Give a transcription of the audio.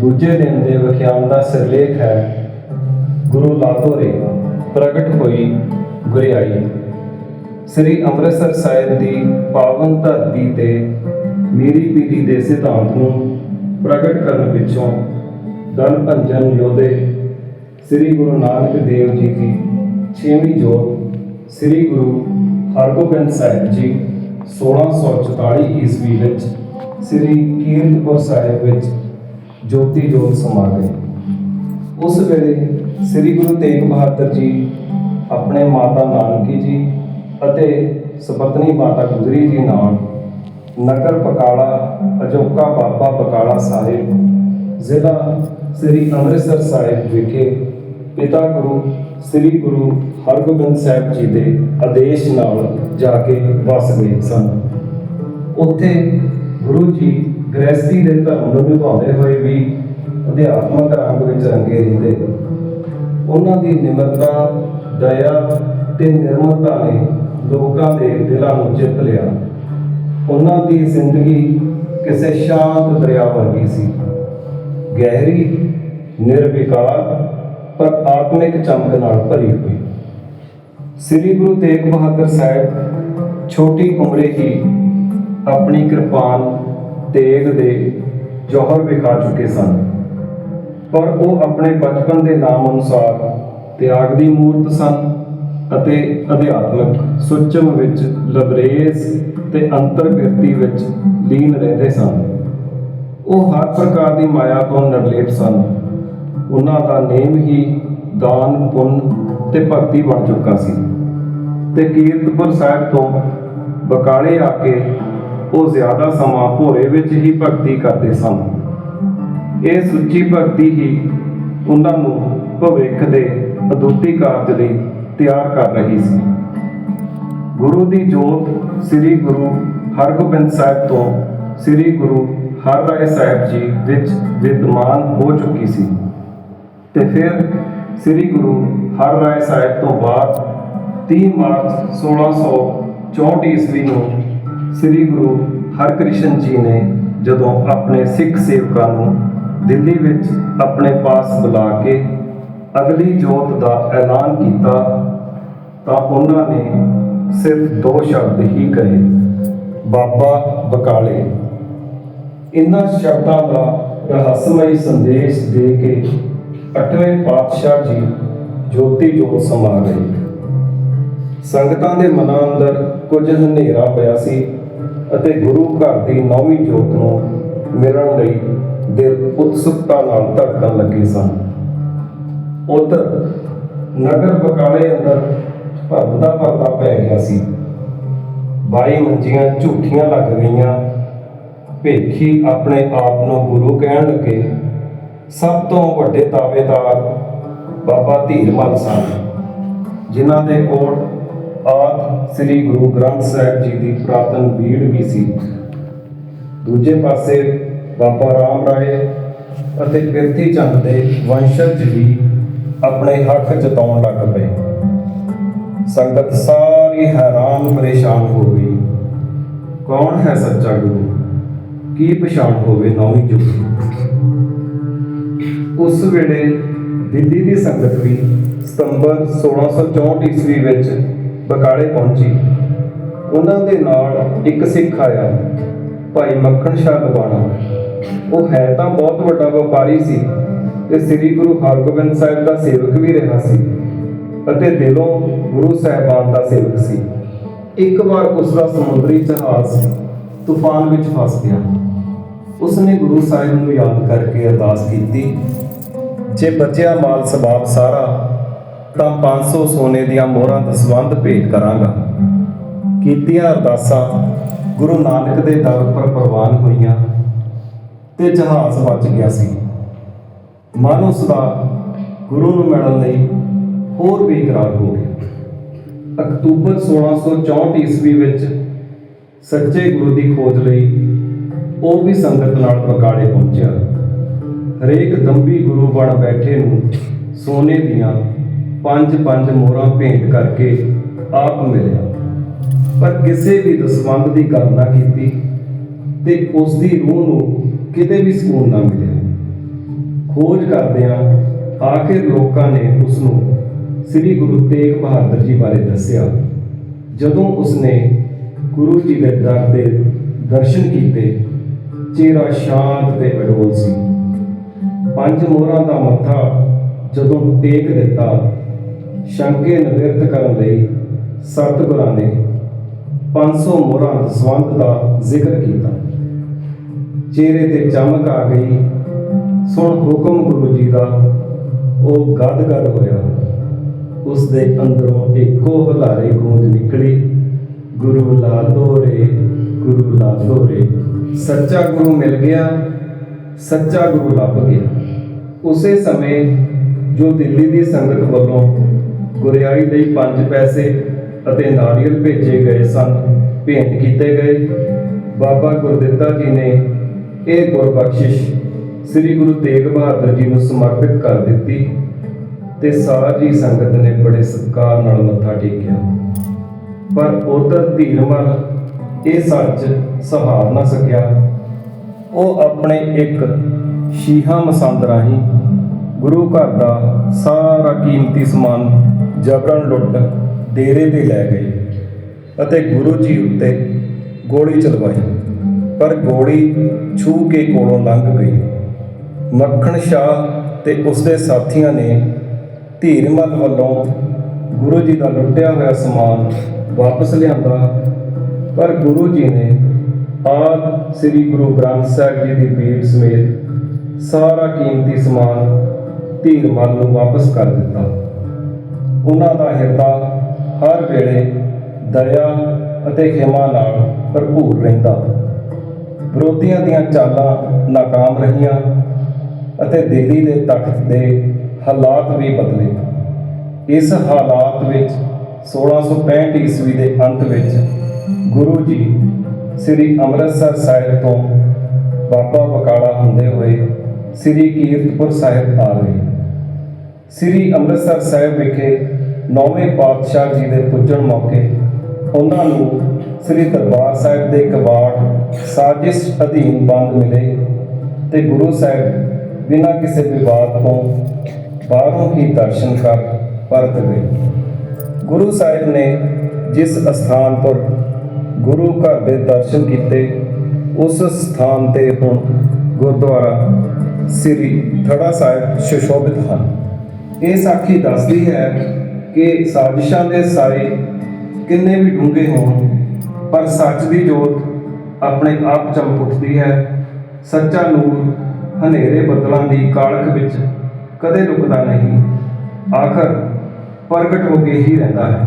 ਦੂਜੇ ਦਿਨ ਦੇ ਵਿਖਿਆਨ ਦਾ ਸਿਰਲੇਖ ਹੈ, ਗੁਰੂ ਲਾਤੋਰੇ ਪ੍ਰਗਟ ਹੋਈ ਗੁਰਿਆਈ। ਸ੍ਰੀ ਅੰਮ੍ਰਿਤਸਰ ਸਾਹਿਬ ਦੀ ਪਾਵਨ ਧਰਤੀ ਤੇ ਮੀਰੀ ਪੀਰੀ ਦੇ ਸਿਧਾਂਤ ਨੂੰ ਪ੍ਰਗਟ ਕਰਨ ਪਿੱਛੋਂ ਦਲ ਭੰਜਨ ਯੋਧੇ ਸ੍ਰੀ ਗੁਰੂ ਨਾਨਕ ਦੇਵ ਜੀ ਦੀ ਛੇਵੀਂ ਜੋਤ ਸ੍ਰੀ ਗੁਰੂ ਹਰਗੋਬਿੰਦ ਸਾਹਿਬ ਜੀ 1644 ਈਸਵੀ ਵਿੱਚ ਸ੍ਰੀ ਕੀਰਤਪੁਰ ਸਾਹਿਬ ਵਿੱਚ ਜੋਤੀ ਜੋਤ ਸਮਾ ਗਏ ਉਸ ਵੇਲੇ ਸ੍ਰੀ ਗੁਰੂ ਤੇਗ ਬਹਾਦਰ ਜੀ ਆਪਣੇ ਮਾਤਾ ਨਾਨਕੀ ਜੀ ਅਤੇ ਸੁਪਤਨੀ ਮਾਤਾ ਗੁਜਰੀ ਜੀ ਨਾਲ ਨਗਰ ਬਕਾਲਾ, ਅਜੋਕਾ ਬਾਬਾ ਬਕਾਲਾ ਸਾਹਿਬ, ਜ਼ਿਲ੍ਹਾ ਸ੍ਰੀ ਅੰਮ੍ਰਿਤਸਰ ਸਾਹਿਬ ਵਿਖੇ ਪਿਤਾ ਗੁਰੂ, ਸ੍ਰੀ ਗੁਰੂ ਹਰਗੋਬਿੰਦ ਸਾਹਿਬ ਜੀ ਦੇ ਆਦੇਸ਼ ਨਾਲ ਜਾ ਕੇ ਵਸ ਗਏ ਸਨ। ਉੱਥੇ ਗੁਰੂ ਜੀ ਗ੍ਰਸਤੀ ਦੇ ਧਰਮ ਨੂੰ ਨਿਭਾਉਂਦੇ ਹੋਏ ਵੀ ਅਧਿਆਤਮਕ ਰੰਗ ਵਿੱਚ ਰੰਗੇ ਰਹਿੰਦੇ। ਉਹਨਾਂ ਦੀ ਨਿਮਰਤਾ, ਦਇਆ ਤੇ ਨਿਰਮਲਤਾ ਨੇ ਲੋਕਾਂ ਦੇ ਦਿਲਾਂ ਨੂੰ ਜਿੱਤ ਲਿਆ। ਉਹਨਾਂ ਦੀ ਜ਼ਿੰਦਗੀ ਕਿਸੇ ਸ਼ਾਂਤ ਦਰਿਆ ਵਰਗੀ ਸੀ। ਗਹਿਰੀ, ਨਿਰਵਿਕਾਰ, ਪਰ ਆਤਮਿਕ ਚਮਕ ਨਾਲ ਭਰੀ ਹੋਈ। ਸ੍ਰੀ ਗੁਰੂ ਤੇਗ ਬਹਾਦਰ ਸਾਹਿਬ ਛੋਟੀ ਉਮਰੇ ਹੀ ਆਪਣੀ ਕਿਰਪਾਨ ਤੇਗ ਦੇ ਜੋਹਰ ਵਿਖਾ ਚੁੱਕੇ ਸਨ। ਪਰ ਉਹ ਆਪਣੇ ਬਚਪਨ ਦੇ ਨਾਮ ਅਨੁਸਾਰ ਤਿਆਗ ਦੀ ਮੂਰਤ ਸਨ ਅਤੇ ਅਧਿਆਤਮਿਕ ਸੁਚਮ ਵਿੱਚ ਲਬਰੇਜ਼ ਤੇ ਅੰਤਰ ਵਿੱਚ ਲੀਨ ਰਹਿੰਦੇ ਸਨ। ਉਹ ਹਰ ਪ੍ਰਕਾਰ ਦੀ ਮਾਇਆ ਤੋਂ ਨਿਰਲੇਪ ਸਨ। ਉਹਨਾਂ ਦਾ ਨੇਮ ਹੀ ਦਾਨ, ਪੁੰਨ ਤੇ ਭਗਤੀ ਬਣ ਚੁੱਕਾ ਸੀ। ਤੇ ਕੀਰਤਪੁਰ ਸਾਹਿਬ ਤੋਂ ਬਕਾਲੇ ਆ ਕੇ ਉਹ ਜ਼ਿਆਦਾ ਸਮਾਂ ਭੋਰੇ ਵਿੱਚ ਹੀ ਭਗਤੀ ਕਰਦੇ ਸਨ। ਇਹ ਸੁੱਚੀ ਭਗਤੀ ਹੀ ਉਹਨਾਂ ਨੂੰ ਭਵਿੱਖ ਦੇ ਅਦੁੱਤੀ ਕਾਰਜ ਲਈ ਤਿਆਰ ਕਰ ਰਹੀ ਸੀ। ਗੁਰੂ ਦੀ ਜੋਤ ਸ੍ਰੀ ਗੁਰੂ ਹਰਗੋਬਿੰਦ ਸਾਹਿਬ ਤੋਂ ਸ੍ਰੀ ਗੁਰੂ ਹਰਰਾਏ ਸਾਹਿਬ ਜੀ ਵਿੱਚ ਵਿਦਮਾਨ ਹੋ ਚੁੱਕੀ ਸੀ ਤੇ ਫਿਰ ਸ੍ਰੀ ਗੁਰੂ ਹਰਰਾਏ ਸਾਹਿਬ ਤੋਂ ਬਾਅਦ 30 ਮਾਰਚ 1664 ਈਸਵੀ ਨੂੰ ਸ੍ਰੀ ਗੁਰੂ ਹਰਕ੍ਰਿਸ਼ਨ ਜੀ ਨੇ ਜਦੋਂ ਆਪਣੇ ਸਿੱਖ ਸੇਵਕਾਂ ਨੂੰ ਦਿੱਲੀ ਵਿੱਚ ਆਪਣੇ ਪਾਸ ਬੁਲਾ ਕੇ ਅਗਲੀ ਜੋਤ ਦਾ ਐਲਾਨ ਕੀਤਾ ਤਾਂ ਉਹਨਾਂ ਨੇ ਸਿਰਫ ਦੋ ਸ਼ਬਦ ਹੀ ਕਹੇ, ਬਾਬਾ ਬਕਾਲੇ। ਇਨ੍ਹਾਂ ਸ਼ਬਦਾਂ ਦਾ ਰਹੱਸਮਈ ਸੰਦੇਸ਼ ਦੇ ਕੇ ਅਠਵੇਂ ਪਾਤਸ਼ਾਹ ਜੀ ਜੋਤੀ ਜੋਤ ਸਮਾ ਗਏ। ਸੰਗਤਾਂ ਦੇ ਮਨਾਂ ਅੰਦਰ ਕੁਝ ਹਨੇਰਾ ਪਿਆ ਸੀ। ਅਤੇ ਗੁਰੂ ਘਰ ਦੀ ਨੌਵੀਂ ਜੋਤ ਨੂੰ ਮਿਲਣ ਲਈ ਦਿਲ ਉਤਸੁਕਤਾ ਨਾਲ ਧੜਕਣ ਲੱਗੇ ਸਨ। ਉਧਰ ਨਗਰ ਬਕਾਲੇ ਅੰਦਰ ਭਰਮ ਦਾ ਪਰਦਾ ਪੈ ਗਿਆ ਸੀ। ਬਾਈ ਮੰਜੀਆਂ ਝੂਠੀਆਂ ਲੱਗ ਗਈਆਂ। ਭੇਖੀ ਆਪਣੇ ਆਪ ਨੂੰ ਗੁਰੂ ਕਹਿਣ ਲੱਗੇ, ਸਭ ਤੋਂ ਵੱਡੇ ਦਾਅਵੇਦਾਰ ਬਾਬਾ ਧੀਰਮਲ ਸਨ ਜਿਨ੍ਹਾਂ ਦੇ ਕੋਲ ਆਦ ਸ੍ਰੀ ਗੁਰੂ ਗ੍ਰੰਥ ਸਾਹਿਬ ਜੀ ਦੀ ਪ੍ਰਾਤਨ ਬੀੜ ਵੀ ਸੀ। ਦੂਜੇ ਪਾਸੇ ਬਾਬਾ ਰਾਮ ਰਾਏ ਅਤੇ ਕਿਰਤੀ ਚੰਦ ਦੇ ਵੰਸ਼ਜ ਵੀ ਆਪਣੇ ਹੱਕ ਜਤਾਉਣ ਲੱਗ ਪਏ। ਸੰਗਤ ਸਾਰੀ ਹੈਰਾਨ ਪਰੇਸ਼ਾਨ ਹੋ ਗਈ। ਕੌਣ ਹੈ ਸੱਚਾ ਗੁਰੂ? ਕੀ ਪਛਾਣ ਹੋਵੇ ਨੌਵੀਂ ਜੁਗ? ਉਸ ਵੇਲੇ ਦਿੱਲੀ ਦੀ ਸੰਗਤ ਵੀ ਸਤੰਬਰ 1664 ਈਸਵੀ ਵਿੱਚ ਬਕਾਲੇ ਪਹੁੰਚੀ। ਉਹਨਾਂ ਦੇ ਨਾਲ ਇੱਕ ਸਿੱਖ ਆਇਆ, ਭਾਈ ਮੱਖਣ ਸ਼ਾਹ ਲਵਾਣਾ ਉਹ ਹੈ ਤਾਂ ਬਹੁਤ ਵੱਡਾ ਵਪਾਰੀ ਸੀ ਤੇ ਸ੍ਰੀ ਗੁਰੂ ਹਰਗੋਬਿੰਦ ਸਾਹਿਬ ਦਾ ਸੇਵਕ ਵੀ ਰਿਹਾ ਸੀ ਅਤੇ ਦਿਲੋਂ ਗੁਰੂ ਸਾਹਿਬਾਨ ਦਾ ਸੇਵਕ ਸੀ। ਇੱਕ ਵਾਰ ਉਸ ਦਾ ਸਮੁੰਦਰੀ ਜਹਾਜ਼ ਤੂਫਾਨ ਵਿੱਚ ਫਸ ਗਿਆ। ਉਸਨੇ ਗੁਰੂ ਸਾਹਿਬ ਨੂੰ ਯਾਦ ਕਰਕੇ ਅਰਦਾਸ ਕੀਤੀ, ਜੇ ਬਚਿਆ ਮਾਲ ਸਬਾਬ ਸਾਰਾ ਤਾਂ 500 ਸੋਨੇ ਦੀਆਂ ਮੋਹਰਾਂ ਦਾ ਦਸਵੰਧ ਭੇਟ ਕਰਾਂਗਾ। ਕੀਤੀਆਂ ਅਰਦਾਸਾਂ ਗੁਰੂ ਨਾਨਕ ਦੇ ਦਰ ਪਰ ਪ੍ਰਵਾਨ ਹੋਈਆਂ ਤੇ ਜਹਾਜ਼ ਵੱਜ ਗਿਆ ਸੀ। ਮਨ ਉਸ ਦਾ ਗੁਰੂ ਨੂੰ ਮਿਲਣ ਲਈ ਹੋਰ ਬੇਕਰਾਰ ਹੋ ਗਿਆ। ਅਕਤੂਬਰ 1664 ਈਸਵੀ ਵਿੱਚ ਸੱਚੇ ਗੁਰੂ ਦੀ ਖੋਜ ਲਈ ਉਹ ਵੀ ਸੰਗਤ ਨਾਲ ਬਕਾਲੇ ਪਹੁੰਚਿਆ। ਹਰੇਕ ਦੰਬੀ ਗੁਰੂ ਬਣ ਬੈਠੇ ਨੂੰ ਸੋਨੇ ਦੀਆਂ ਪੰਜ ਪੰਜ ਮੋਹਰਾਂ ਭੇਂਟ ਕਰਕੇ ਆਪ ਮਿਲਿਆ। ਪਰ ਕਿਸੇ ਵੀ ਦਸਵੰਧ ਦੀ ਗੱਲ ਨਾ ਕੀਤੀ ਤੇ ਉਸ ਦੀ ਰੂਹ ਨੂੰ ਕਿਤੇ ਵੀ ਸਕੂਨ ਨਾ ਮਿਲਿਆ। ਖੋਜ ਕਰਦਿਆਂ ਆਖਿਰ ਲੋਕਾਂ ਨੇ ਉਸ ਨੂੰ ਸ੍ਰੀ ਗੁਰੂ ਤੇਗ ਬਹਾਦਰ ਜੀ ਬਾਰੇ ਦੱਸਿਆ। ਜਦੋਂ ਉਸਨੇ ਗੁਰੂ ਜੀ ਦੇ ਦਰ ਦੇ ਦਰਸ਼ਨ ਕੀਤੇ, ਚਿਹਰਾ ਸ਼ਾਂਤ ਤੇ ਅਡੋਲ ਸੀ। ਪੰਜ ਮੋਹਰਾਂ ਦਾ ਮੱਥਾ ਜਦੋਂ ਟੇਕ ਦਿੱਤਾ ਸ਼ੰਕੇ ਨਿਵਰਤ ਕਰਨ ਲਈ ਸਤਿਗੁਰਾਂ ਨੇ 500 ਮੋਹਰਾਂ ਦਸਵੰਧ ਦਾ ਜ਼ਿਕਰ ਕੀਤਾ। ਚਿਹਰੇ ਤੇ ਚਮਕ ਆ ਗਈ। ਸੁਣ ਹੁਕਮ ਗੁਰੂ ਜੀ ਦਾ ਉਹ ਗਦ ਗਦ ਹੋਇਆ। ਉਸ ਦੇ ਅੰਦਰੋਂ ਇੱਕੋ ਹਲਾਰੇ ਗੂੰਜ ਨਿਕਲੀ। ਗੁਰੂ ਲਾਲੋ ਰੇ ਗੁਰੂ ਲਾਲੋ ਰੇ ਸੱਚਾ ਗੁਰੂ ਮਿਲ ਗਿਆ, ਸੱਚਾ ਗੁਰੂ ਲੱਭ ਗਿਆ। ਉਸੇ ਸਮੇਂ ਜੋ ਦਿੱਲੀ ਦੀ ਸੰਗਤ ਵੱਲੋਂ ਗੁਰਿਆਈ ਲਈ ਪੰਜ ਪੈਸੇ ਅਤੇ ਨਾਰੀਅਲ ਭੇਜੇ ਗਏ ਸਨ, ਭੇਂਟ ਕੀਤੇ ਗਏ। ਬਾਬਾ ਗੁਰਦਿੱਤਾ ਜੀ ਨੇ ਇਹ ਗੁਰਬਖਸ਼ਿਸ਼ ਸ੍ਰੀ ਗੁਰੂ ਤੇਗ ਬਹਾਦਰ ਜੀ ਨੂੰ ਸਮਰਪਿਤ ਕਰ ਦਿੱਤੀ ਤੇ ਸਾਰੀ ਸੰਗਤ ਨੇ ਬੜੇ ਸਤਿਕਾਰ ਨਾਲ ਮੱਥਾ ਟੇਕਿਆ। ਪਰ ਉਧਰ ਧੀਰਮਲ ਇਹ ਸੱਚ ਸਹਾਰ ਨਾ ਸਕਿਆ। ਉਹ ਆਪਣੇ ਇੱਕ ਸ਼ੀਹਾ ਮਸੰਦ ਰਾਹੀਂ ਗੁਰੂ ਘਰ ਦਾ ਸਾਰਾ ਕੀਮਤੀ ਸਮਾਨ ਜਬਰਨ ਲੁੱਟ ਡੇਰੇ ਤੇ ਲੈ ਗਏ ਅਤੇ ਗੁਰੂ ਜੀ ਉੱਤੇ ਗੋਲੀ ਚਲਵਾਈ। ਪਰ ਗੋਲੀ ਛੂ ਕੇ ਕੋਲੋਂ ਲੰਘ ਗਈ। ਮੱਖਣ ਸ਼ਾਹ ਤੇ ਉਸਦੇ ਸਾਥੀਆਂ ਨੇ ਧੀਰਮਲ ਵੱਲੋਂ ਗੁਰੂ ਜੀ ਦਾ ਲੁੱਟਿਆ ਹੋਇਆ ਸਮਾਨ ਵਾਪਸ ਲਿਆਂਦਾ। ਪਰ ਗੁਰੂ ਜੀ ਨੇ ਆਪ ਸ੍ਰੀ ਗੁਰੂ ਗ੍ਰੰਥ ਸਾਹਿਬ ਜੀ ਦੀ ਬੀੜ ਸਮੇਤ ਸਾਰਾ ਕੀਮਤੀ ਸਮਾਨ ਧੀਰਮਲ ਨੂੰ ਵਾਪਸ ਕਰ ਦਿੱਤਾ। ਉਹਨਾਂ ਦਾ ਹਿਰਦਾ ਹਰ ਵੇਲੇ ਦਇਆ ਅਤੇ ਖਿਮਾ ਨਾਲ ਭਰਪੂਰ ਰਹਿੰਦਾ। ਵਿਰੋਧੀਆਂ ਦੀਆਂ ਚਾਲਾਂ ਨਾਕਾਮ ਰਹੀਆਂ ਅਤੇ ਦਿੱਲੀ ਦੇ ਤਖਤ ਦੇ ਹਾਲਾਤ ਵੀ ਬਦਲੇ। ਇਸ ਹਾਲਾਤ ਵਿੱਚ 1665 ਈਸਵੀ ਦੇ ਅੰਤ ਵਿੱਚ ਗੁਰੂ ਜੀ ਸ੍ਰੀ ਅੰਮ੍ਰਿਤਸਰ ਸਾਹਿਬ ਤੋਂ ਬਾਬਾ ਬਕਾਲਾ ਹੁੰਦੇ ਹੋਏ ਸ੍ਰੀ ਕੀਰਤਪੁਰ ਸਾਹਿਬ ਆ ਗਏ ਸ੍ਰੀ ਅੰਮ੍ਰਿਤਸਰ ਸਾਹਿਬ ਵਿਖੇ ਨੌਵੇਂ ਪਾਤਸ਼ਾਹ ਜੀ ਦੇ ਪੁੱਜਣ ਮੌਕੇ ਉਹਨਾਂ ਨੂੰ ਸ੍ਰੀ ਦਰਬਾਰ ਸਾਹਿਬ ਦੇ ਕਬਾੜ ਸਾਜ਼ਿਸ਼ ਅਧੀਨ ਬੰਦ ਮਿਲੇ ਤੇ ਗੁਰੂ ਸਾਹਿਬ ਬਿਨਾਂ ਕਿਸੇ ਵਿਵਾਦ ਤੋਂ ਬਾਹਰੋਂ ਹੀ ਦਰਸ਼ਨ ਕਰ ਪਰਤ ਗਏ। ਗੁਰੂ ਸਾਹਿਬ ਨੇ ਜਿਸ ਸਥਾਨ ਪਰ ਗੁਰੂ ਘਰ ਦੇ ਦਰਸ਼ਨ ਕੀਤੇ, ਉਸ ਸਥਾਨ ਤੇ ਹੁਣ ਗੁਰਦੁਆਰਾ ਸ੍ਰੀ ਥੜਾ ਸਾਹਿਬ ਸੁਸ਼ੋਭਿਤ ਹਨ। ਇਹ ਸਾਖੀ ਦੱਸਦੀ ਹੈ ਕਿ ਸਾਜ਼ਿਸ਼ਾਂ ਦੇ ਸਾਰੇ ਕਿੰਨੇ ਵੀ ਡੂੰਘੇ ਹੋਣ, ਪਰ ਸੱਚ ਦੀ ਜੋਤ ਆਪਣੇ ਆਪ ਚਮਕ ਉੱਠਦੀ ਹੈ। ਸੱਚਾ ਨੂਰ ਹਨੇਰੇ ਬੱਦਲਾਂ ਦੀ ਕਾਲਖ ਵਿੱਚ ਕਦੇ ਰੁਕਦਾ ਨਹੀਂ। ਆਖਰ ਪ੍ਰਗਟ ਹੋ ਕੇ ਹੀ ਰਹਿੰਦਾ ਹੈ।